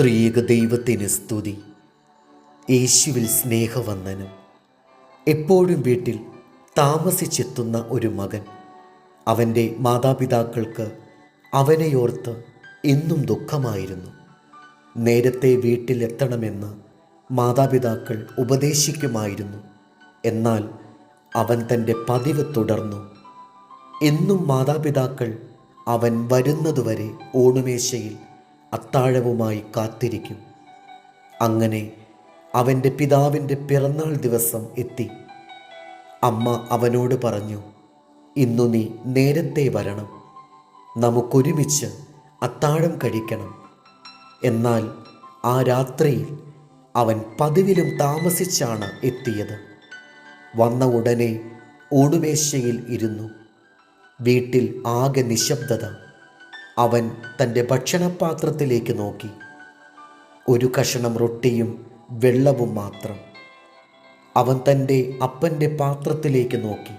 ത്രിയേക ദൈവത്തിന് സ്തുതി. യേശുവിൽ സ്നേഹവന്ദനം. എപ്പോഴും വീട്ടിൽ താമസിച്ചെത്തുന്ന ഒരു മകൻ അവന്റെ മാതാപിതാക്കൾക്ക് അവനെയോർത്ത് എന്നും ദുഃഖമായിരുന്നു. നേരത്തെ വീട്ടിലെത്തണമെന്ന് മാതാപിതാക്കൾ ഉപദേശിക്കുമായിരുന്നു. എന്നാൽ അവൻ തന്റെ പതിവ് തുടർന്നു. എന്നും മാതാപിതാക്കൾ അവൻ വരുന്നതുവരെ ഊണുമേശയിൽ അത്താഴവുമായി കാത്തിരിക്കും. അങ്ങനെ അവന്റെ പിതാവിന്റെ പിറന്നാൾ ദിവസം എത്തി. അമ്മ അവനോട് പറഞ്ഞു ഇന്നു നീ നേരത്തെ വരണം. നമുക്കൊരുമിച്ച് അത്താഴം കഴിക്കണം. എന്നാൽ ആ രാത്രിയിൽ അവൻ പതിവിലും താമസിച്ചാണ് എത്തിയത്. വന്ന ഉടനെ ഓടുമേശയിൽ ഇരുന്നു. വീട്ടിൽ ആകെ നിശബ്ദത. അവൻ തന്റെ ഭക്ഷണപാത്രത്തിലേക്ക് നോക്കി. ഒരു കഷണം റൊട്ടിയും വെള്ളവും മാത്രം. അവൻ തന്റെ അപ്പന്റെ പാത്രത്തിലേക്ക് നോക്കി.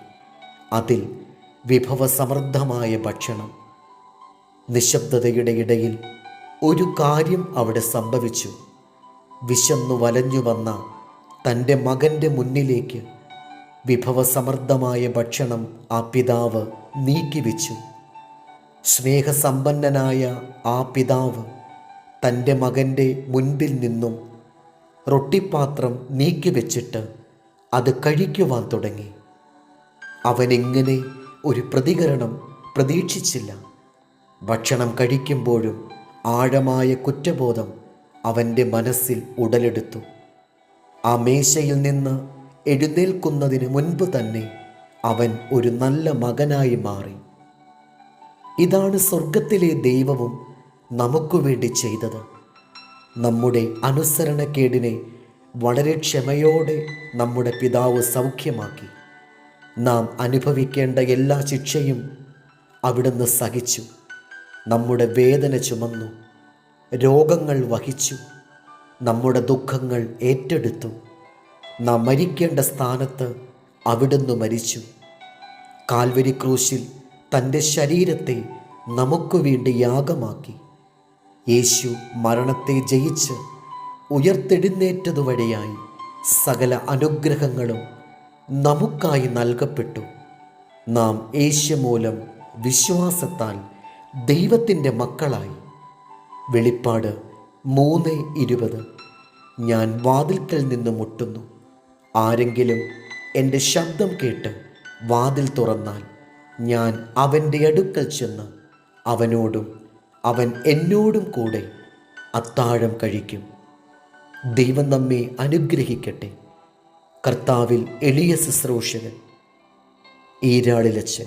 അതിൽ വിഭവസമൃദ്ധമായ ഭക്ഷണം. നിശബ്ദതയുടെ ഇടയിൽ ഒരു കാര്യം അവിടെ സംഭവിച്ചു. വിശന്നു വലഞ്ഞു വന്ന തന്റെ മകന്റെ മുന്നിലേക്ക് വിഭവസമൃദ്ധമായ ഭക്ഷണം ആ പിതാവ് നീക്കിവെച്ചു. സ്നേഹസമ്പന്നനായ ആ പിതാവ് തന്റെ മകന്റെ മുൻപിൽ നിന്നും റൊട്ടിപ്പാത്രം നീക്കിവെച്ചിട്ട് അത് കഴിക്കുവാൻ തുടങ്ങി. അവനെങ്ങനെ ഒരു പ്രതികരണം പ്രതീക്ഷിച്ചില്ല. ഭക്ഷണം കഴിക്കുമ്പോഴും ആഴമായ കുറ്റബോധം അവന്റെ മനസ്സിൽ ഉടലെടുത്തു. ആ മേശയിൽ നിന്ന് എഴുന്നേൽക്കുന്നതിന് മുൻപ് തന്നെ അവൻ ഒരു നല്ല മകനായി മാറി. ഇതാണ് സ്വർഗത്തിലെ ദൈവവും നമുക്കു വേണ്ടി ചെയ്തത്. നമ്മുടെ അനുസരണക്കേടിനെ വളരെ ക്ഷമയോടെ നമ്മുടെ പിതാവ് സൗഖ്യമാക്കി. നാം അനുഭവിക്കേണ്ട എല്ലാ ശിക്ഷയും അവിടുന്ന് സഹിച്ചു. നമ്മുടെ വേദന ചുമന്നു. രോഗങ്ങൾ വഹിച്ചു. നമ്മുടെ ദുഃഖങ്ങൾ ഏറ്റെടുത്തു. നാം മരിക്കേണ്ട സ്ഥാനത്ത് അവിടുന്ന് മരിച്ചു. കാൽവരി ക്രൂശിൽ തന്റെ ശരീരത്തെ നമുക്ക് വേണ്ടി യാഗമാക്കി. യേശു മരണത്തെ ജയിച്ച് ഉയർത്തെഴുന്നേറ്റതുവഴിയായി സകല അനുഗ്രഹങ്ങളും നമുക്കായി നൽകപ്പെട്ടു. നാം യേശു മൂലം വിശ്വാസത്താൽ ദൈവത്തിന്റെ മക്കളായി. വെളിപ്പാട് മൂന്ന് ഇരുപത്. ഞാൻ വാതിൽക്കൽ നിന്ന് മുട്ടുന്നു. ആരെങ്കിലും എന്റെ ശബ്ദം കേട്ട് വാതിൽ തുറന്നാൽ ഞാൻ അവന്റെ അടുക്കൽ ചെന്ന് അവനോടും അവൻ എന്നോടും കൂടെ അത്താഴം കഴിക്കും. ദൈവം നമ്മെ അനുഗ്രഹിക്കട്ടെ. കർത്താവിൽ എളിയ ശുശ്രൂഷകൻ ഈരാളിലച്ചൻ